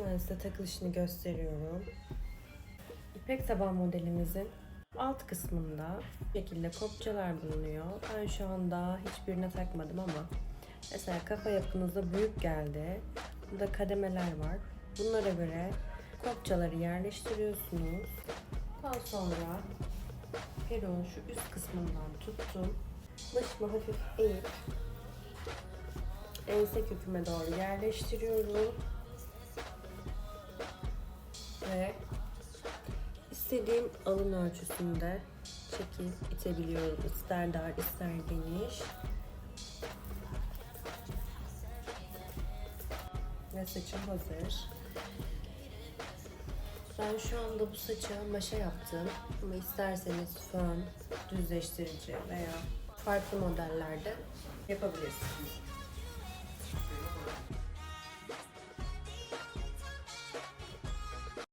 Hemen size takılışını gösteriyorum. İpek taban modelimizin alt kısmında bu şekilde kopçalar bulunuyor. Ben şu anda hiçbirine takmadım ama mesela kafa yapınızda büyük geldi. Burada kademeler var. Bunlara göre kopçaları yerleştiriyorsunuz. Daha sonra peruğun şu üst kısmından tuttum. Başımı hafif eğip ense köküme doğru yerleştiriyorum. Ve istediğim alın ölçüsünde çekip itebiliyorum. İster dar ister geniş. Ve saçım hazır. Ben şu anda bu saça maşa yaptım. Ama isterseniz fön, düzleştirici veya farklı modellerde yapabilirsiniz.